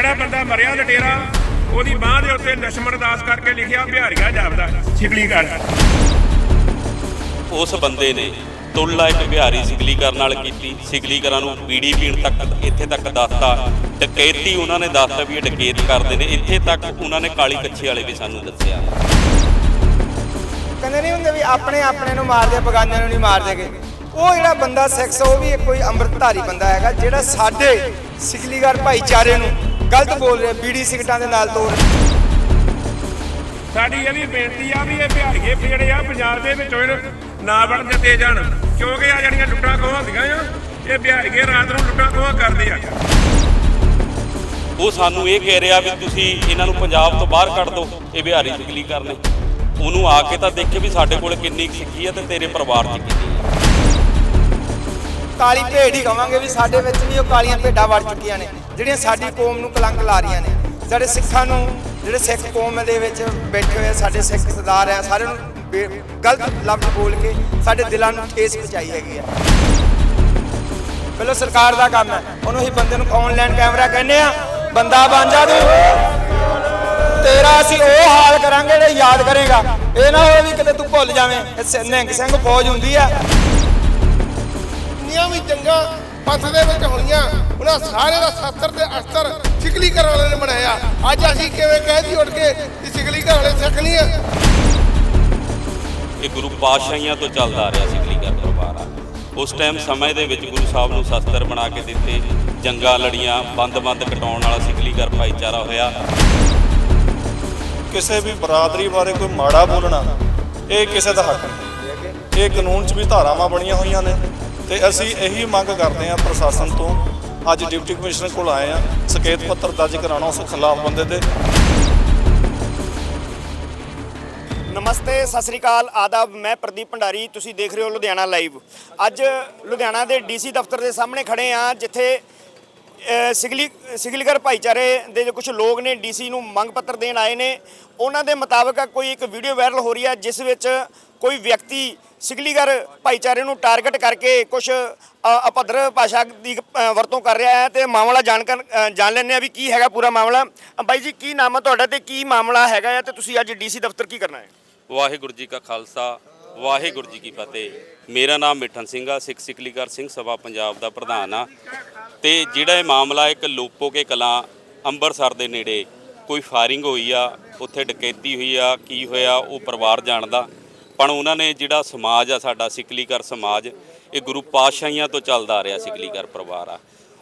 ਜਿਹੜਾ ਬੰਦਾ ਮਰਿਆ ਲਟੇਰਾ ਉਹਦੀ ਬਾਹ ਦੇ ਉੱਤੇ ਲక్ష్ਮਣ ਦਾਸ ਕਰਕੇ ਲਿਖਿਆ ਬਿਹਾਰੀਆ ਜਾਪਦਾ ਛਿਗਲੀ ਕਰ ਉਸ ਬੰਦੇ ਨੇ ਤੁਲ ਲਾਇਕ ਬਿਹਾਰੀ ਸਿਗਲੀ ਕਰਨ ਨਾਲ ਕੀਤੀ। ਸਿਗਲੀ ਕਰਨ ਨੂੰ ਬੀੜੀ ਪੀਣ ਤੱਕ ਇੱਥੇ ਤੱਕ ਦੱਸਤਾ। ਡਕੈਤੀ ਉਹਨਾਂ ਨੇ ਦੱਸਤਾ ਵੀ ਇਹ ਡਕੈਤ ਕਰਦੇ ਨੇ। ਇੱਥੇ ਤੱਕ ਉਹਨਾਂ ਨੇ ਕਾਲੀ ਕੱਛੇ ਵਾਲੇ ਵੀ ਸਾਨੂੰ ਦੱਸਿਆ। ਕਹਿੰਦੇ ਨਹੀਂ ਹੁੰਦੇ ਵੀ ਆਪਣੇ ਆਪਣੇ ਨੂੰ ਮਾਰਦੇ ਬਗਾਨਿਆਂ ਨੂੰ ਨਹੀਂ ਮਾਰਦੇਗੇ ਉਹ ਜਿਹੜਾ ਬੰਦਾ ਸਿੱਖ ਉਹ ਵੀ ਕੋਈ ਅੰਮ੍ਰਿਤਧਾਰੀ ਬੰਦਾ ਹੈਗਾ ਜਿਹੜਾ ਸਾਡੇ ਸਿਗਲੀਗਰ ਭਾਈਚਾਰੇ ਨੂੰ ਗਲਤ ਬੋਲ ਰਿਹਾ ਬੀੜੀ ਸਿਗਟਾਂ ਦੇ ਨਾਲ ਤੋੜ ਸਾਡੀ ਇਹ ਵੀ ਬੇਨਤੀ ਆ ਵੀ ਇਹ ਬਿਹਾਰੀਏ ਜਿਹੜੇ ਆ ਪੰਜਾਬ ਦੇ ਵਿੱਚੋਂ ਨਾ ਵੜਨ ਦਿੱਤੇ ਜਾਣ। ਕਿਉਂਕਿ ਆ ਜਿਹੜੀਆਂ ਲੁੱਟਾਂ ਖੋਹਾਂ ਹੁੰਦੀਆਂ ਆ ਇਹ ਬਿਹਾਰੀਏ ਰਾਤ ਨੂੰ ਲੁੱਟਾਂ ਖੋਹਾਂ ਕਰਦੇ ਆ। ਉਹ ਸਾਨੂੰ ਇਹ ਕਹਿ ਰਿਹਾ ਵੀ ਤੁਸੀਂ ਇਹਨਾਂ ਨੂੰ ਪੰਜਾਬ ਤੋਂ ਬਾਹਰ ਕੱਢ ਦਿਓ ਇਹ ਬਿਹਾਰੀ ਸਿਗਲੀਕਰਨ ਨੇ ਉਹਨੂੰ ਆ ਕੇ ਤਾਂ ਦੇਖੇ ਵੀ ਸਾਡੇ ਕੋਲ ਕਿੰਨੀ ਕੁ ਸਿੱਖੀ ਹੈ ਤੇ ਤੇਰੇ ਪਰਿਵਾਰ 'ਚ ਕਿੰਨੀ ਹੈ ਕਾਲੀ ਭੇਡ ਹੀ ਕਵਾਂਗੇ ਵੀ ਸਾਡੇ ਵਿੱਚ ਵੀ ਉਹ ਕਾਲੀਆਂ ਭੇਡਾਂ ਵੜ ਚੁੱਕੀਆਂ ਨੇ, ਜਿਹੜੀਆਂ ਸਾਡੀ ਕੌਮ ਨੂੰ ਕਲੰਕ ਲਾ ਰਹੀਆਂ ਨੇ। ਸਾਡੇ ਸਿੱਖਾਂ ਨੂੰ, ਜਿਹੜੇ ਸਿੱਖ ਕੌਮ ਦੇ ਵਿੱਚ ਬੈਠੇ ਹੋਏ ਸਾਡੇ ਸਿੱਖ ਸਰਦਾਰ ਆ, ਸਾਰਿਆਂ ਨੂੰ ਗਲਤ ਲਫ਼ਜ਼ ਬੋਲ ਕੇ ਸਾਡੇ ਦਿਲਾਂ ਨੂੰ ਠੇਸ ਪਹੁੰਚਾਈ ਹੈਗੀ ਆ। ਪਹਿਲਾਂ ਸਰਕਾਰ ਦਾ ਕੰਮ ਹੈ, ਉਹਨੂੰ ਹੀ ਬੰਦੇ ਨੂੰ ਆਨਲਾਈਨ ਕੈਮਰਾ ਕਹਿੰਦੇ ਆ, ਬੰਦਾ ਬਣ ਜਾ ਤੂੰ। ਤੇਰਾ ਅਸੀਂ ਉਹ ਹਾਲ ਕਰਾਂਗੇ ਜਿਹੜਾ ਯਾਦ ਕਰੇਗਾ। ਇਹ ਨਾ ਹੋਵੇ ਵੀ ਕਿਤੇ ਤੂੰ ਭੁੱਲ ਜਾਵੇਂ। ਇਹ ਨਿਹੰਗ ਸਿੰਘ ਫੌਜ ਹੁੰਦੀ ਆ। ਜਿੰਨੀਆਂ ਵੀ ਜੰਗਾਂ ਪੰਥ ਦੇ ਵਿੱਚ ਹੋਈਆਂ ਉਹਨਾਂ ਸਾਰੇ ਦਾ ਸ਼ਸਤਰ ਤੇ ਅਸਤਰ ਸਿਕਲੀ ਘਰ ਵਾਲੇ ਨੇ ਬਣਾਇਆ। ਅੱਜ ਅਸੀਂ ਕਿਵੇਂ ਕਹਿ ਦੀ ਉੱਠ ਕੇ ਕਿ ਸਿਕਲੀ ਘਰ ਵਾਲੇ ਸਿੱਖ ਨਹੀਂ ਆ? ਇਹ ਗੁਰੂ ਪਾਤਸ਼ਾਹੀਆਂ ਤੋਂ ਚੱਲਦਾ ਆ ਰਿਹਾ ਸਿਗਲੀਕਰਨ ਪਰਿਵਾਰ ਆ। ਉਸ ਟਾਈਮ ਸਮੇਂ ਦੇ ਵਿੱਚ ਗੁਰੂ ਸਾਹਿਬ ਨੂੰ ਸ਼ਸਤਰ ਬਣਾ ਕੇ ਦਿੱਤੇ ਜੰਗਾਂ ਲੜੀਆਂ ਬੰਦ-ਬੰਦ ਕਟਾਉਣ ਵਾਲਾ ਸਿਗਲੀਕਰ ਭਾਈਚਾਰਾ ਹੋਇਆ। ਕਿਸੇ ਵੀ ਬਰਾਦਰੀ ਬਾਰੇ ਕੋਈ ਮਾੜਾ ਬੋਲਣਾ ਇਹ ਕਿਸੇ ਦਾ ਹੱਕ ਨਹੀਂ। ਇਹ ਕਾਨੂੰਨ 'ਚ ਵੀ ਧਾਰਾਵਾਂ ਬਣੀਆਂ ਹੋਈਆਂ ਨੇ। ਤੇ ਅਸੀਂ ਇਹੀ ਮੰਗ ਕਰਦੇ ਹਾਂ ਪ੍ਰਸ਼ਾਸਨ ਤੋਂ, ਅੱਜ ਡਿਪਟੀ ਕਮਿਸ਼ਨਰ ਕੋਲ ਆਏ ਆ ਸੰਕੇਤ ਪੱਤਰ ਦਰਜ ਕਰਾਉਣਾ ਉਸ ਖਿਲਾਫ ਬੰਦੇ ਦੇ। ਨਮਸਤੇ, ਸਤਿ ਸ੍ਰੀ ਅਕਾਲ, ਆਦਾਬ, ਮੈਂ ਪ੍ਰਦੀਪ ਭੰਡਾਰੀ, ਤੁਸੀਂ ਦੇਖ ਰਹੇ ਹੋ ਲੁਧਿਆਣਾ ਲਾਈਵ। ਅੱਜ ਲੁਧਿਆਣਾ ਦੇ ਡੀਸੀ ਦਫ਼ਤਰ ਦੇ ਸਾਹਮਣੇ ਖੜੇ ਆ ਜਿੱਥੇ ਸਿਗਲੀ ਸਿਗਲੀਗਰ ਭਾਈਚਾਰੇ ਦੇ ਜੋ ਕੁਝ ਲੋਕ ਨੇ, ਡੀਸੀ ਨੂੰ ਮੰਗ ਪੱਤਰ ਦੇਣ ਆਏ ਨੇ। ਉਹਨਾਂ ਦੇ ਮੁਤਾਬਕ ਕੋਈ ਇੱਕ ਵੀਡੀਓ ਵਾਇਰਲ ਹੋ ਰਹੀ ਹੈ ਜਿਸ ਵਿੱਚ ਕੋਈ ਵਿਅਕਤੀ ਸਿਗਲੀਗਰ ਭਾਈਚਾਰੇ ਨੂੰ ਟਾਰਗੇਟ ਕਰਕੇ ਕੁਝ ਅਪੱਧਰ ਭਾਸ਼ਾ ਦੀ ਵਰਤੋਂ ਕਰ ਰਿਹਾ ਹੈ ਤੇ ਮਾਮਲਾ ਜਾਣਕਾਰ ਜਾਣ ਲੈਂਦੇ ਆ ਵੀ ਕੀ ਹੈਗਾ ਪੂਰਾ ਮਾਮਲਾ। ਬਾਈ ਜੀ, ਕੀ ਨਾਮ ਹੈ ਤੁਹਾਡਾ ਤੇ ਕੀ ਮਾਮਲਾ ਹੈਗਾ ਹੈ ਤੇ ਤੁਸੀਂ ਅੱਜ ਡੀਸੀ ਦਫ਼ਤਰ ਕੀ ਕਰਨਾ ਹੈ? ਵਾਹਿਗੁਰੂ ਜੀ ਕਾ ਖਾਲਸਾ, ਵਾਹਿਗੁਰੂ ਜੀ ਕੀ ਫਤਿਹ। ਮੇਰਾ ਨਾਮ ਮਿੱਠਨ ਸਿੰਘ ਆ, ਸਿੱਖ ਸਿਕਲੀਗਰ ਸਿੰਘ ਸਭਾ ਪੰਜਾਬ ਦਾ ਪ੍ਰਧਾਨ ਆ। ਤੇ ਜਿਹੜਾ ਇਹ ਮਾਮਲਾ ਇੱਕ ਲੋਪੋ ਕੇ ਕਲਾਂ ਅੰਮ੍ਰਿਤਸਰ ਦੇ ਨੇੜੇ ਕੋਈ ਫਾਇਰਿੰਗ ਹੋਈ ਆ, ਉੱਥੇ ਡਕੈਤੀ ਹੋਈ ਆ, ਕੀ ਹੋਇਆ, ਉਹ ਪਰਿਵਾਰ ਜਾਣਦਾ। ਪਰ ਉਹਨਾਂ ਨੇ ਜਿਹੜਾ ਸਮਾਜ ਆ, ਸਾਡਾ ਸਿਕਲੀਗਰ ਸਮਾਜ, ਇਹ ਗੁਰੂ ਪਾਤਸ਼ਾਹੀਆਂ ਤੋਂ ਚੱਲਦਾ ਆ ਰਿਹਾ ਸਿਕਲੀਗਰ ਪਰਿਵਾਰ ਆ।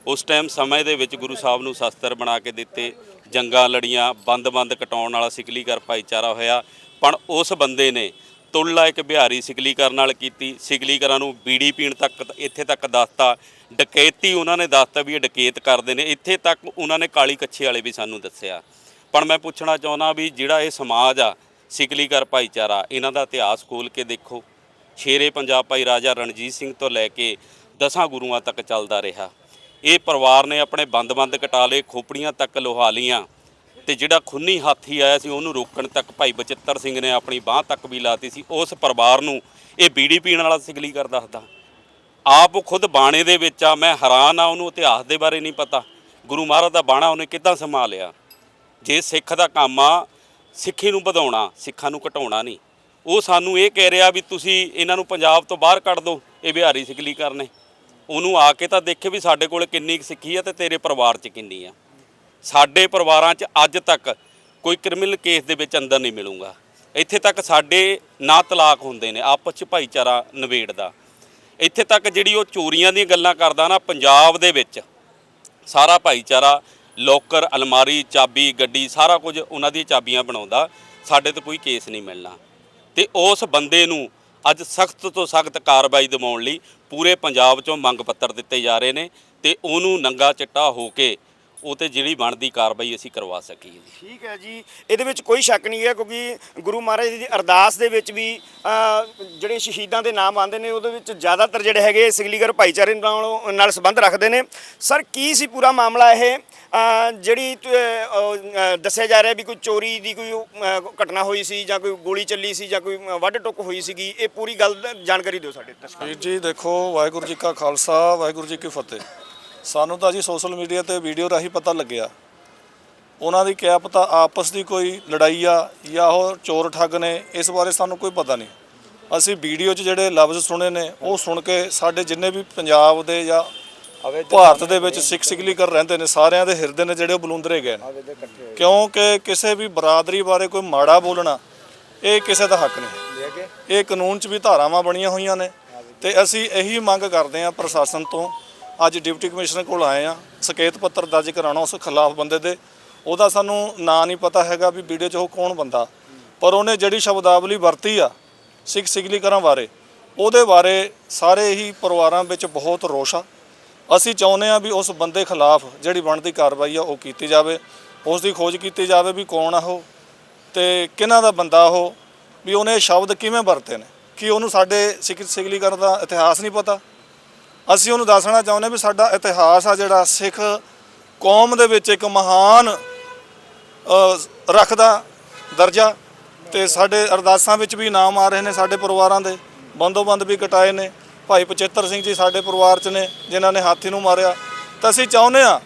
ਉਸ ਟਾਈਮ ਸਮੇਂ ਦੇ ਵਿੱਚ ਗੁਰੂ ਸਾਹਿਬ ਨੂੰ ਸ਼ਸਤਰ ਬਣਾ ਕੇ ਦਿੱਤੇ, ਜੰਗਾਂ ਲੜੀਆਂ, ਬੰਦ-ਬੰਦ ਕਟਾਉਣ ਵਾਲਾ ਸਿਕਲੀਗਰ ਭਾਈਚਾਰਾ ਹੋਇਆ। ਪਰ ਉਸ ਬੰਦੇ ਨੇ ਤੁਲਨਾ ਇੱਕ ਬਿਹਾਰੀ ਸਿਕਲੀਕਰਨ ਨਾਲ ਕੀਤੀ। ਸਿਕਲੀਕਰਾਂ ਨੂੰ ਬੀੜੀ ਪੀਣ ਤੱਕ, ਇੱਥੇ ਤੱਕ ਦੱਸਤਾ। ਡਕੈਤੀ ਉਹਨਾਂ ਨੇ ਦੱਸਤਾ ਵੀ ਇਹ ਡਕੈਤ ਕਰਦੇ ਨੇ। ਇੱਥੇ ਤੱਕ ਉਹਨਾਂ ਨੇ ਕਾਲੀ ਕੱਛੇ ਵਾਲੇ ਵੀ ਸਾਨੂੰ ਦੱਸਿਆ। ਪਰ ਮੈਂ ਪੁੱਛਣਾ ਚਾਹੁੰਦਾ ਵੀ ਜਿਹੜਾ ਇਹ ਸਮਾਜ ਆ ਸਿਕਲੀਗਰ ਭਾਈਚਾਰਾ, ਇਹਨਾਂ ਦਾ ਇਤਿਹਾਸ ਖੋਲ ਕੇ ਦੇਖੋ। ਸ਼ੇਰੇ ਪੰਜਾਬ ਭਾਈ ਰਾਜਾ ਰਣਜੀਤ ਸਿੰਘ ਤੋਂ ਲੈ ਕੇ ਦਸਾਂ ਗੁਰੂਆਂ ਤੱਕ ਚੱਲਦਾ ਰਿਹਾ। ਇਹ ਪਰਿਵਾਰ ਨੇ ਆਪਣੇ ਬੰਦ-ਬੰਦ ਕਟਾਲੇ ਖੋਪੜੀਆਂ ਤੱਕ ਲੋਹਾ ਲੀਆਂ ਤੇ ਜਿਹੜਾ ਖੁੰਨੀ ਹਾਥੀ ਆਇਆ ਸੀ ਉਹਨੂੰ ਰੋਕਣ ਤੱਕ ਭਾਈ ਬਚਿੱਤਰ ਸਿੰਘ ਨੇ ਆਪਣੀ ਬਾਹ ਤੱਕ ਵੀ ਲਾਤੀ ਸੀ। ਉਸ ਪਰਿਵਾਰ ਨੂੰ ਇਹ ਬੀੜੀ ਪੀਣ ਵਾਲਾ ਸਿਗਲੀ ਕਰ ਦੱਸਦਾ। ਆਪ ਉਹ ਖੁਦ ਬਾਣੇ ਦੇ ਵਿੱਚ ਆ, ਮੈਂ ਹੈਰਾਨ ਆ ਉਹਨੂੰ, ਇਤਿਹਾਸ ਦੇ ਬਾਰੇ ਨਹੀਂ ਪਤਾ। ਗੁਰੂ ਮਹਾਰਾਜ ਦਾ ਬਾਣਾ ਉਹਨੇ ਕਿੱਦਾਂ ਸੰਭਾਲਿਆ? ਜੇ ਸਿੱਖ ਦਾ ਕੰਮ ਆ ਸਿੱਖੀ ਨੂੰ ਵਧਾਉਣਾ, ਸਿੱਖਾਂ ਨੂੰ ਘਟਾਉਣਾ ਨਹੀਂ। ਉਹ ਸਾਨੂੰ ਇਹ ਕਹਿ ਰਿਹਾ ਵੀ ਤੁਸੀਂ ਇਹਨਾਂ ਨੂੰ ਪੰਜਾਬ ਤੋਂ ਬਾਹਰ ਕੱਢ ਦਿਓ, ਇਹ ਬਿਹਾਰੀ ਸਿਗਲੀ ਕਰਨੇ। ਉਹਨੂੰ ਆ ਕੇ ਤਾਂ ਦੇਖੇ ਵੀ ਸਾਡੇ ਕੋਲ ਕਿੰਨੀ ਕੁ ਸਿੱਖੀ ਆ ਤੇ ਤੇਰੇ ਪਰਿਵਾਰ 'ਚ ਕਿੰਨੀ ਆ। ਸਾਡੇ ਪਰਿਵਾਰਾਂ 'ਚ ਅੱਜ ਤੱਕ ਕੋਈ ਕ੍ਰਿਮੀਨਲ ਕੇਸ ਦੇ ਵਿੱਚ ਅੰਦਰ ਨਹੀਂ ਮਿਲੂਗਾ। ਇੱਥੇ ਤੱਕ ਸਾਡੇ ਨਾ ਤਲਾਕ ਹੁੰਦੇ ਨੇ, ਆਪਸ 'ਚ ਭਾਈਚਾਰਾ ਨਿਬੇੜਦਾ। ਇੱਥੇ ਤੱਕ ਜਿਹੜੀ ਉਹ ਚੋਰੀਆਂ ਦੀਆਂ ਗੱਲਾਂ ਕਰਦਾ ਨਾ, ਪੰਜਾਬ ਦੇ ਵਿੱਚ ਸਾਰਾ ਭਾਈਚਾਰਾ ਲੋਕਰ, ਅਲਮਾਰੀ, ਚਾਬੀ, ਗੱਡੀ, ਸਾਰਾ ਕੁਝ ਉਹਨਾਂ ਦੀਆਂ ਚਾਬੀਆਂ ਬਣਾਉਂਦਾ। ਸਾਡੇ ਤੇ ਕੋਈ ਕੇਸ ਨਹੀਂ ਮਿਲਣਾ। ਤੇ ਉਸ ਬੰਦੇ ਨੂੰ ਅੱਜ ਸਖਤ ਤੋਂ ਸਖਤ ਕਾਰਵਾਈ ਦਿਵਾਉਣ ਲਈ ਪੂਰੇ ਪੰਜਾਬ 'ਚੋਂ ਮੰਗ ਪੱਤਰ ਦਿੱਤੇ ਜਾ ਰਹੇ ਨੇ ਤੇ ਉਹਨੂੰ ਨੰਗਾ ਚਿੱਟਾ ਹੋ ਕੇ ਉਹ ਤੇ ਜਿਹੜੀ ਬਣਦੀ ਕਾਰਵਾਈ ਅਸੀਂ ਕਰਵਾ ਸਕੀਏ ਜੀ। ਠੀਕ ਹੈ ਜੀ। ਇਹਦੇ ਵਿੱਚ ਕੋਈ ਸ਼ੱਕ ਨਹੀਂ ਹੈ ਕਿਉਂਕਿ ਗੁਰੂ ਮਹਾਰਾਜ ਦੀ ਅਰਦਾਸ ਦੇ ਵਿੱਚ ਵੀ ਅ, ਜਿਹੜੇ ਸ਼ਹੀਦਾਂ ਦੇ ਨਾਮ ਆਉਂਦੇ ਨੇ ਉਹਦੇ ਵਿੱਚ ਜ਼ਿਆਦਾਤਰ ਜਿਹੜੇ ਹੈਗੇ ਸਿਗਲੀਗਰ ਭਾਈਚਾਰੇ ਨਾਲ ਨਾਲ ਸੰਬੰਧ ਰੱਖਦੇ ਨੇ। ਸਰ ਕੀ ਸੀ ਪੂਰਾ ਮਾਮਲਾ ਇਹ? ਅ, ਜਿਹੜੀ ਤ- ਅ, ਅ, ਦੱਸਿਆ ਜਾ ਰਿਹਾ ਵੀ ਕੋਈ ਚੋਰੀ ਦੀ ਕੋਈ ਅ, ਘਟਨਾ ਹੋਈ ਸੀ ਜਾਂ ਕੋਈ ਗੋਲੀ ਚੱਲੀ ਸੀ ਜਾਂ ਕੋਈ ਵੱਢ ਟੁੱਕ ਹੋਈ ਸੀਗੀ ਇਹ ਪੂਰੀ ਗੱਲ ਦਾ ਜਾਣਕਾਰੀ ਦਿਓ ਸਾਡੇ। ਵੀਰ ਜੀ ਦੇਖੋ ਵਾਹਿਗੁਰੂ ਜੀ ਕਾ ਖਾਲਸਾ ਵਾਹਿਗੁਰੂ ਜੀ ਕੀ ਫਤਿਹ। ਸਾਨੂੰ ਤਾਂ ਜੀ ਸੋਸ਼ਲ ਮੀਡੀਆ ਤੇ ਵੀਡੀਓ ਰਾਹੀਂ ਪਤਾ ਲੱਗਿਆ। ਉਹਨਾਂ ਦੀ ਕਿਆ ਪਤਾ ਆਪਸ ਦੀ ਕੋਈ ਲੜਾਈ ਆ ਜਾਂ ਉਹ ਚੋਰ ਠੱਗ ਨੇ ਇਸ ਬਾਰੇ ਸਾਨੂੰ ਕੋਈ ਪਤਾ ਨਹੀਂ। ਅਸੀਂ ਵੀਡੀਓ 'ਚ ਜਿਹੜੇ ਲਫ਼ਜ਼ ਸੁਣੇ ਨੇ ਉਹ ਸੁਣ ਕੇ ਸਾਡੇ ਜਿੰਨੇ ਵੀ ਪੰਜਾਬ ਦੇ ਜਾਂ ਭਾਰਤ ਦੇ ਵਿੱਚ ਸਿੱਖ ਸਿਗਲੀਕਰ ਰਹਿੰਦੇ ਨੇ ਸਾਰਿਆਂ ਦੇ ਹਿਰਦੇ ਨੇ ਜਿਹੜੇ ਉਹ ਬਲੂੰਦਰੇ ਗਏ ਨੇ। ਕਿਉਂਕਿ ਕਿਸੇ ਵੀ ਬਰਾਦਰੀ ਬਾਰੇ ਕੋਈ ਮਾੜਾ ਬੋਲਣਾ ਇਹ ਕਿਸੇ ਦਾ ਹੱਕ ਨਹੀਂ। ਇਹ ਕਾਨੂੰਨ 'ਚ ਵੀ ਧਾਰਾਵਾਂ ਬਣੀਆਂ ਹੋਈਆਂ ਨੇ ਤੇ ਅਸੀਂ ਇਹੀ ਮੰਗ ਕਰਦੇ ਹਾਂ ਪ੍ਰਸ਼ਾਸਨ ਤੋਂ ਅੱਜ ਡਿਪਟੀ ਕਮਿਸ਼ਨਰ ਕੋਲ ਆਏ ਆ ਸੰਕੇਤ ਪੱਤਰ ਦਰਜ ਕਰਾਉਣਾ ਉਸ ਖਿਲਾਫ ਬੰਦੇ ਦੇ। ਉਹਦਾ ਸਾਨੂੰ ਨਾਂ ਨਹੀਂ ਪਤਾ ਹੈਗਾ ਵੀ ਵੀਡੀਓ 'ਚ ਉਹ ਕੌਣ ਬੰਦਾ। ਪਰ ਉਹਨੇ ਜਿਹੜੀ ਸ਼ਬਦਾਵਲੀ ਵਰਤੀ ਆ, ਸਿੱਖ ਸਿਗਲੀਕਰਾਂ ਬਾਰੇ, ਉਹਦੇ ਬਾਰੇ ਸਾਰੇ ਹੀ ਪਰਿਵਾਰਾਂ ਵਿੱਚ ਬਹੁਤ ਰੋਸ਼ ਆ। ਅਸੀਂ ਚਾਹੁੰਦੇ ਆ ਵੀ ਉਸ ਬੰਦੇ ਖਿਲਾਫ ਜਿਹੜੀ ਬਣਦੀ ਕਾਰਵਾਈ ਆ, ਉਹ ਕੀਤੀ ਜਾਵੇ। ਉਸ ਦੀ ਖੋਜ ਕੀਤੀ ਜਾਵੇ ਵੀ ਕੌਣ ਆ ਉਹ ਤੇ ਕਿਹਨਾਂ ਦਾ ਬੰਦਾ ਉਹ, ਵੀ ਉਹਨੇ ਸ਼ਬਦ ਕਿਵੇਂ ਵਰਤੇ ਨੇ। ਕਿ ਉਹਨੂੰ ਸਾਡੇ ਸਿੱਖ ਸਿਗਲੀਕਰਨ ਦਾ ਇਤਿਹਾਸ ਨਹੀਂ ਪਤਾ? ਅਸੀਂ ਉਹਨੂੰ ਦੱਸਣਾ ਚਾਹੁੰਦੇ ਵੀ ਸਾਡਾ ਇਤਿਹਾਸ ਆ ਜਿਹੜਾ ਸਿੱਖ ਕੌਮ ਦੇ ਵਿੱਚ ਇੱਕ ਮਹਾਨ ਅ, ਰੱਖਦਾ ਦਰਜਾ ਤੇ ਸਾਡੇ ਅਰਦਾਸਾਂ ਵਿੱਚ ਵੀ ਨਾਮ ਆ ਰਹੇ ਨੇ ਸਾਡੇ ਪਰਿਵਾਰਾਂ ਦੇ। ਬੰਦੋਬੰਦ ਵੀ ਕਟਾਏ ਨੇ। ਭਾਈ ਪਚੇਤਰ ਸਿੰਘ ਜੀ ਸਾਡੇ ਪਰਿਵਾਰ 'ਚ ਨੇ ਜਿਨ੍ਹਾਂ ਨੇ ਹਾਥੀ ਨੂੰ ਮਾਰਿਆ। ਤਾਂ ਅਸੀਂ ਚਾਹੁੰਦੇ ਆ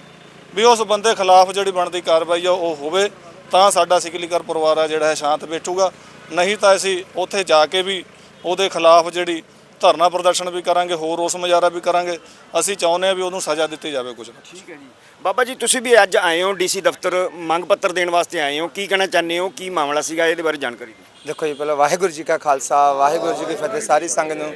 ਵੀ ਉਸ ਬੰਦੇ ਖਿਲਾਫ ਜਿਹੜੀ ਬਣਦੀ ਕਾਰਵਾਈ ਆ ਉਹ ਹੋਵੇ ਤਾਂ ਸਾਡਾ ਸਿਕਲੀਕਰ ਪਰਿਵਾਰ ਆ ਜਿਹੜਾ ਹੈ ਸ਼ਾਂਤ ਬੈਠੂਗਾ। ਨਹੀਂ ਤਾਂ ਅਸੀਂ ਉੱਥੇ ਜਾ ਕੇ ਵੀ ਉਹਦੇ ਖਿਲਾਫ ਜਿਹੜੀ ਧਰਨਾ ਪ੍ਰਦਰਸ਼ਨ ਵੀ ਕਰਾਂਗੇ ਹੋਰ ਰੋਸ ਮੁਜ਼ਾਹਰਾ ਵੀ ਕਰਾਂਗੇ। ਅਸੀਂ ਚਾਹੁੰਦੇ ਆ ਵੀ ਉਹਨੂੰ ਸਜ਼ਾ ਦਿੱਤੀ ਜਾਵੇ ਕੁਝ ਨਾ ਠੀਕ ਹੈ ਜੀ। ਬਾਬਾ ਜੀ ਤੁਸੀਂ ਵੀ ਅੱਜ ਆਏ ਹੋ ਡੀਸੀ ਦਫ਼ਤਰ ਮੰਗ ਪੱਤਰ ਦੇਣ ਵਾਸਤੇ ਆਏ ਹੋ। ਕੀ ਕਹਿਣਾ ਚਾਹੁੰਦੇ ਹੋ? ਕੀ ਮਾਮਲਾ ਸੀਗਾ? ਇਹਦੇ ਬਾਰੇ ਜਾਣਕਾਰੀ ਦਿਓ। ਦੇਖੋ ਜੀ ਪਹਿਲਾਂ ਵਾਹਿਗੁਰੂ ਜੀ ਕਾ ਖਾਲਸਾ ਵਾਹਿਗੁਰੂ ਜੀ ਕੀ ਫਤਿਹ। ਸਾਰੀ ਸੰਗਤ ਨੂੰ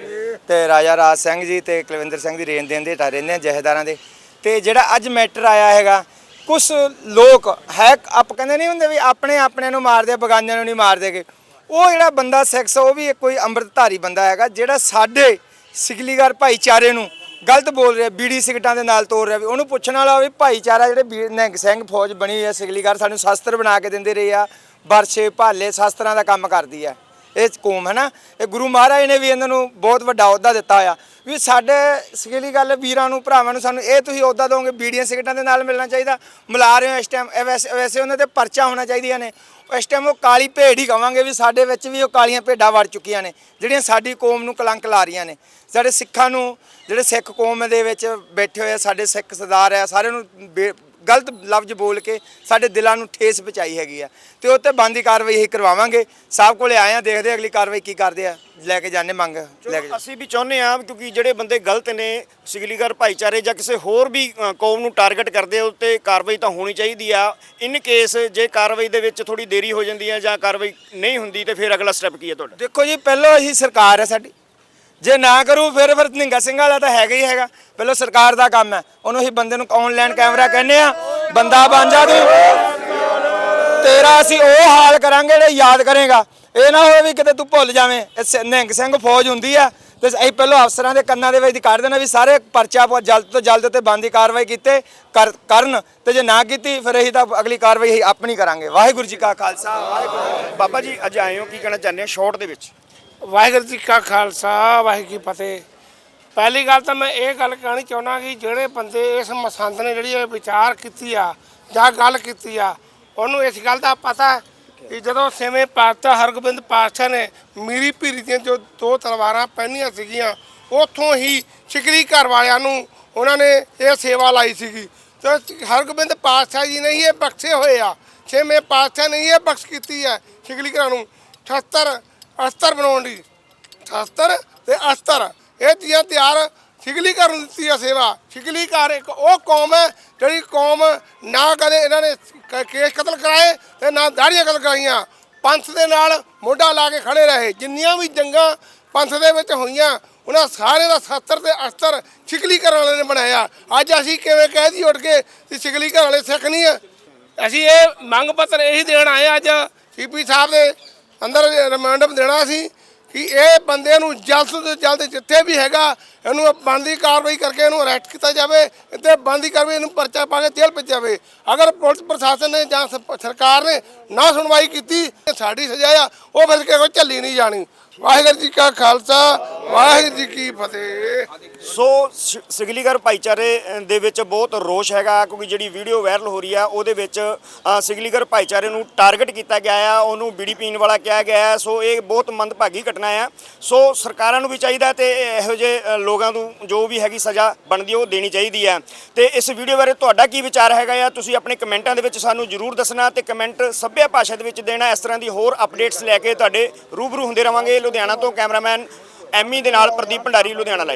ਤੇ ਰਾਜਾ ਰਾਜ ਸਿੰਘ ਜੀ ਤੇ ਕੁਲਵਿੰਦਰ ਸਿੰਘ ਦੀ ਰੇਨ ਦੇਣ ਦੇ ਟਾ ਰਹਿੰਦੇ ਆ ਜਹੇਦਾਰਾਂ ਦੇ। ਤੇ ਜਿਹੜਾ ਅੱਜ ਮੈਟਰ ਆਇਆ ਹੈਗਾ ਕੁਝ ਲੋਕ ਹੈ ਆਪ ਕਹਿੰਦੇ ਨਹੀਂ ਹੁੰਦੇ ਵੀ ਆਪਣੇ ਆਪਣੇ ਨੂੰ ਮਾਰਦੇ ਬਗਾਨਿਆਂ ਨੂੰ ਨਹੀਂ ਮਾਰਦੇਗੇ ਉਹ ਜਿਹੜਾ ਬੰਦਾ ਸੈਕਸ ਉਹ ਵੀ ਇੱਕ ਕੋਈ ਅੰਮ੍ਰਿਤਧਾਰੀ ਬੰਦਾ ਹੈਗਾ, ਜਿਹੜਾ ਸਾਡੇ ਸਿਗਲੀਗਰ ਭਾਈਚਾਰੇ ਨੂੰ ਗਲਤ ਬੋਲ ਰਿਹਾ, ਬੀੜੀ ਸਿਗਟਾਂ ਦੇ ਨਾਲ ਤੋੜ ਰਿਹਾ ਵੀ ਉਹਨੂੰ ਪੁੱਛਣ ਵਾਲਾ ਵੀ ਭਾਈਚਾਰਾ ਜਿਹੜੇ ਬੀ- ਨਿਹੰਗ ਸਿੰਘ ਫੌਜ ਬਣੀ ਹੋਈ ਹੈ ਸਿਗਲੀਗਰ ਸਾਨੂੰ ਸ਼ਾਸਤਰ ਬਣਾ ਕੇ ਦਿੰਦੇ ਰਹੇ ਆ, ਵਰਸ਼ੇ, ਭਾਲੇ, ਸ਼ਾਸਤਰਾਂ ਦਾ ਕੰਮ ਕਰਦੀ ਆ ਇਹ ਕੌਮ ਹੈ ਨਾ ਇਹ ਗੁਰੂ ਮਹਾਰਾਜ ਨੇ ਵੀ ਇਹਨਾਂ ਨੂੰ ਬਹੁਤ ਵੱਡਾ ਅਹੁਦਾ ਦਿੱਤਾ ਹੋਇਆ ਵੀ ਸਾਡੇ ਸਿਗਲੀ ਗੱਲ ਵੀਰਾਂ ਨੂੰ, ਭਰਾਵਾਂ ਨੂੰ ਸਾਨੂੰ ਇਹ ਤੁਸੀਂ ਅਹੁਦਾ ਦੋਗੇ ਬੀੜੀਆਂ ਸਿਗਟਾਂ ਦੇ ਨਾਲ ਮਿਲਣਾ ਚਾਹੀਦਾ। ਮਿਲਾ ਰਹੇ ਹੋ ਇਸ ਟਾਈਮ ਵੈਸੇ ਵੈਸੇ ਉਹਨਾਂ ਤੇ ਪਰਚਾ ਹੋਣਾ ਚਾਹੀਦੀਆਂ ਨੇ। ਇਸ ਟਾਈਮ ਉਹ ਕਾਲੀ ਭੇਡ ਹੀ ਕਵਾਂਗੇ ਵੀ ਸਾਡੇ ਵਿੱਚ ਵੀ ਉਹ ਕਾਲੀਆਂ ਭੇਡਾਂ ਵੜ ਚੁੱਕੀਆਂ ਨੇ, ਜਿਹੜੀਆਂ ਸਾਡੀ ਕੌਮ ਨੂੰ ਕਲੰਕ ਲਾ ਰਹੀਆਂ ਨੇ। ਸਾਡੇ ਸਿੱਖਾਂ ਨੂੰ, ਜਿਹੜੇ ਸਿੱਖ ਕੌਮ ਦੇ ਵਿੱਚ ਬੈਠੇ ਹੋਏ ਆ, ਸਾਡੇ ਸਿੱਖ ਸਰਦਾਰ ਆ, ਸਾਰਿਆਂ ਨੂੰ ਬੇ- ਗਲਤ ਲਫ਼ਜ਼ ਬੋਲ ਕੇ ਸਾਡੇ ਦਿਲਾਂ ਨੂੰ ਠੇਸ ਪਹੁੰਚਾਈ ਹੈਗੀ ਆ। ਤੇ ਉਹ ਤੇ ਬੰਦੀ ਕਾਰਵਾਈ ਹੀ ਕਰਵਾਵਾਂਗੇ। ਸਾਹਿਬ ਕੋਲੇ ਆਏ ਆ ਦੇਖਦੇ ਆ ਅਗਲੀ ਕਾਰਵਾਈ ਕੀ ਕਰਦੇ ਆ। ਲੈ ਕੇ ਜਾਣੇ ਮੰਗ ਲੈ ਕੇ ਅਸੀਂ ਵੀ ਚਾਹੁੰਦੇ ਹਾਂ ਕਿਉਂਕਿ ਜਿਹੜੇ ਬੰਦੇ ਗਲਤ ਨੇ ਸਿਗਲੀਗਰ ਭਾਈਚਾਰੇ ਜਾਂ ਕਿਸੇ ਹੋਰ ਵੀ ਕੌਮ ਨੂੰ ਟਾਰਗੇਟ ਕਰਦੇ ਆ ਉੱਤੇ ਕਾਰਵਾਈ ਤਾਂ ਹੋਣੀ ਚਾਹੀਦੀ ਆ। ਇਨ ਕੇਸ ਜੇ ਕਾਰਵਾਈ ਦੇ ਵਿੱਚ ਥੋੜੀ ਦੇਰੀ ਹੋ ਜਾਂਦੀ ਹੈ ਜਾਂ ਕਾਰਵਾਈ ਨਹੀਂ ਹੁੰਦੀ ਤੇ ਫਿਰ ਅਗਲਾ ਸਟੈਪ ਕੀ ਹੈ ਤੁਹਾਡਾ? ਦੇਖੋ ਜੀ ਪਹਿਲਾਂ ਅਸੀਂ ਸਰਕਾਰ ਹੈ ਸਾਡੀ। ਜੇ ਨਾ ਕਰੂ, ਫਿਰ ਫਿਰ ਨਿੰਗਾ ਸਿੰਘ ਵਾਲਾ ਤਾਂ ਹੈਗਾ ਹੀ ਹੈਗਾ। ਪਹਿਲਾਂ ਸਰਕਾਰ ਦਾ ਕੰਮ ਹੈ। ਉਹਨੂੰ ਅਸੀਂ ਬੰਦੇ ਨੂੰ ਆਨਲਾਈਨ ਕੈਮਰਾ ਕਹਿੰਦੇ ਆ ਬੰਦਾ ਬਣ ਜਾ ਤੂੰ। ਤੇਰਾ ਅਸੀਂ ਉਹ ਹਾਲ ਕਰਾਂਗੇ ਜਿਹੜੇ ਯਾਦ ਕਰੇਗਾ। ਇਹ ਨਾ ਹੋਵੇ ਵੀ ਕਿਤੇ ਤੂੰ ਭੁੱਲ ਜਾਵੇਂ। ਇਹ ਸ- ਸਿੰਘ ਫੌਜ ਹੁੰਦੀ ਆ। ਤੇ ਅਸੀਂ ਪਹਿਲਾਂ ਅਫਸਰਾਂ ਦੇ ਕੰਨਾਂ ਦੇ ਵਿੱਚ ਕਰ ਦੇਣਾ ਵੀ ਸਾਰੇ ਪਰਚਾ ਜਲਦ ਤੋਂ ਜਲਦ ਤੇ ਬੰਦੀ ਕਾਰਵਾਈ ਕੀਤੇ ਕਰ- ਕਰਨ। ਤੇ ਜੇ ਨਾ ਕੀਤੀ, ਫਿਰ ਅਸੀਂ ਤਾਂ ਅਗਲੀ ਕਾਰਵਾਈ ਅਸੀਂ ਆਪਣੀ ਕਰਾਂਗੇ। ਵਾਹਿਗੁਰੂ ਜੀ ਕਾ ਖਾਲਸਾ, ਵਾਹਿਗੁਰੂ ਬਾਬਾ ਜੀ, ਅੱਜ ਆਏ ਹੋ, ਕੀ ਕਹਿਣਾ ਚਾਹੁੰਦੇ ਹੋ? ਸ਼ਾਰਟ ਦੇ ਵਿੱਚ। ਵਾਹਿਗੁਰੂ ਜੀ ਕਾ ਖਾਲਸਾ, ਵਾਹਿਗੁਰੂ ਜੀ ਫਤਿਹ। ਪਹਿਲੀ ਗੱਲ ਤਾਂ ਮੈਂ ਇਹ ਗੱਲ ਕਹਿਣੀ ਚਾਹੁੰਦਾ ਕਿ ਜਿਹੜੇ ਬੰਦੇ ਇਸ ਮਸੰਦ ਨੇ ਜਿਹੜੀ ਇਹ ਵਿਚਾਰ ਕੀਤੀ ਆ ਜਾਂ ਗੱਲ ਕੀਤੀ ਆ, ਉਹਨੂੰ ਇਸ ਗੱਲ ਦਾ ਪਤਾ ਕਿ ਜਦੋਂ ਛੇਵੇਂ ਪਾਤਸ਼ਾਹ ਹਰਗੋਬਿੰਦ ਪਾਤਸ਼ਾਹ ਨੇ ਮੀਰੀ ਪੀਰੀ ਦੀਆਂ ਜੋ ਦੋ ਤਲਵਾਰਾਂ ਪਹਿਨੀਆਂ ਸੀਗੀਆਂ, ਉੱਥੋਂ ਹੀ ਸ਼ਿਕਰੀ ਘਰ ਵਾਲਿਆਂ ਨੂੰ ਉਹਨਾਂ ਨੇ ਇਹ ਸੇਵਾ ਲਾਈ ਸੀਗੀ। ਤੇ ਹਰਗੋਬਿੰਦ ਪਾਤਸ਼ਾਹ ਜੀ ਨੇ ਹੀ ਇਹ ਬਖਸ਼ੇ ਹੋਏ ਆ। ਛੇਵੇਂ ਪਾਤਸ਼ਾਹ ਨੇ ਹੀ ਇਹ ਬਖਸ਼ ਕੀਤੀ ਹੈ ਸ਼ਿਕਰੀ ਘਰਾਂ ਨੂੰ। 78 ਅਸਤਰ ਬਣਾਉਣ ਦੀ। ਸ਼ਾਸਤਰ ਤੇ ਅਸਤਰ, ਇਹ ਚੀਜ਼ਾਂ ਤਿਆਰ ਸ਼ਿਕਲੀ ਘਰ ਦਿੱਤੀ ਆ ਸੇਵਾ। ਸ਼ਿਕਲੀ ਘਰ ਇੱਕ ਉਹ ਕੌਮ ਹੈ, ਜਿਹੜੀ ਕੌਮ ਨਾ ਕਦੇ ਇਹਨਾਂ ਨੇ ਕ- ਕੇਸ ਕਤਲ ਕਰਾਏ ਤੇ ਨਾ ਦਾੜੀਆਂ ਕਤਲ ਕਰਾਈਆਂ। ਪੰਥ ਦੇ ਨਾਲ ਮੋਢਾ ਲਾ ਕੇ ਖੜੇ ਰਹੇ। ਜਿੰਨੀਆਂ ਵੀ ਜੰਗਾਂ ਪੰਥ ਦੇ ਵਿੱਚ ਹੋਈਆਂ, ਉਹਨਾਂ ਸਾਰੇ ਦਾ ਸ਼ਾਸਤਰ ਤੇ ਅਸਤਰ ਸ਼ਿਕਲੀ ਘਰ ਵਾਲੇ ਨੇ ਬਣਾਇਆ। ਅੱਜ ਅਸੀਂ ਕਿਵੇਂ ਕਹਿ ਦਈਏ ਉੱਠ ਕੇ ਕਿ ਸ਼ਿਕਲੀ ਘਰ ਵਾਲੇ ਸਿੱਖ ਨਹੀਂ ਆ। ਅਸੀਂ ਇਹ ਮੰਗ ਪੱਤਰ ਇਹੀ ਦੇਣ ਆਏ ਹਾਂ ਅੱਜ। ਸੀਪੀ ਸਾਹਿਬ ਦੇ ਅੰਦਰ ਰਿਮਾਂਡਮ ਦੇਣਾ ਸੀ ਕਿ ਇਹ ਬੰਦੇ ਨੂੰ ਜਲਦ ਤੋਂ ਜਲਦ ਜਿੱਥੇ ਵੀ ਹੈਗਾ, ਇਹਨੂੰ ਬਣਦੀ ਕਾਰਵਾਈ ਕਰਕੇ ਇਹਨੂੰ ਅਰੈਸਟ ਕੀਤਾ ਜਾਵੇ ਤੇ ਬਣਦੀ ਕਾਰਵਾਈ ਇਹਨੂੰ ਪਰਚਾ ਪਾ ਕੇ ਜੇਲ੍ਹ ਭੇਜਿਆ ਜਾਵੇ। ਅਗਰ ਪੁਲਿਸ ਪ੍ਰਸ਼ਾਸਨ ਨੇ ਜਾਂ ਸ- ਸਰਕਾਰ ਨੇ ਨਾ ਸੁਣਵਾਈ ਕੀਤੀ, ਤੇ ਸਾਡੀ ਸਜ਼ਾ ਆ, ਉਹ ਫਿਰ ਕਿਸੇ ਝੱਲੀ ਨਹੀਂ ਜਾਣੀ। ਵਾਹਿਗੁਰੂ ਜੀ ਕਾ ਖਾਲਸਾ, ਵਾਹਿਗੁਰੂ ਜੀ ਕੀ ਫਤਿਹ। ਸੋ ਸਿਗਲੀਗਰ ਭਾਈਚਾਰੇ ਦੇ ਵਿੱਚ ਬਹੁਤ ਰੋਸ਼ ਹੈਗਾ, ਕਿਉਂਕਿ ਜਿਹੜੀ ਵੀਡੀਓ ਵਾਇਰਲ ਹੋ ਰਹੀ ਆ, ਉਹਦੇ ਵਿੱਚ ਸਿਗਲੀਗਰ ਭਾਈਚਾਰੇ ਨੂੰ ਟਾਰਗੇਟ ਕੀਤਾ ਗਿਆ ਆ, ਉਹਨੂੰ ਬੀੜੀ ਪੀਣ ਵਾਲਾ ਕਿਹਾ ਗਿਆ ਹੈ ਸੋ ਇਹ ਬਹੁਤ ਮੰਦਭਾਗੀ ਘਟਨਾ ਆ। ਸੋ ਸਰਕਾਰਾਂ ਨੂੰ ਵੀ ਚਾਹੀਦਾ ਤੇ ਇਹੋ ਜਿਹੇ ਲੋਕਾਂ ਨੂੰ ਜੋ ਵੀ ਹੈਗੀ ਸਜ਼ਾ ਬਣਦੀ ਉਹ ਦੇਣੀ ਚਾਹੀਦੀ ਹੈ ਤੇ ਇਸ ਵੀਡੀਓ ਬਾਰੇ ਤੁਹਾਡਾ ਕੀ ਵਿਚਾਰ ਹੈਗਾ ਆ? ਤੁਸੀਂ ਆਪਣੇ ਕਮੈਂਟਾਂ ਦੇ ਵਿੱਚ ਸਾਨੂੰ ਜਰੂਰ ਦੱਸਣਾ ਤੇ ਕਮੈਂਟ ਸੱਭਿਆ ਭਾਸ਼ਾ ਦੇ ਵਿੱਚ ਦੇਣਾ, ਇਸ ਤਰ੍ਹਾਂ ਦੀ ਹੋਰ ਅਪਡੇਟਸ ਲੈ ਕੇ ਤੁਹਾਡੇ ਰੂਬਰੂ ਹੁੰਦੇ ਰਵਾਂਗੇ। ਲੁਧਿਆਣਾ ਤੋਂ ਕੈਮਰਾਮੈਨ ਐਮੀ ਦੇ ਨਾਲ ਪ੍ਰਦੀਪ ਭੰਡਾਰੀ ਲੁਧਿਆਣਾ ਲਾਈਵ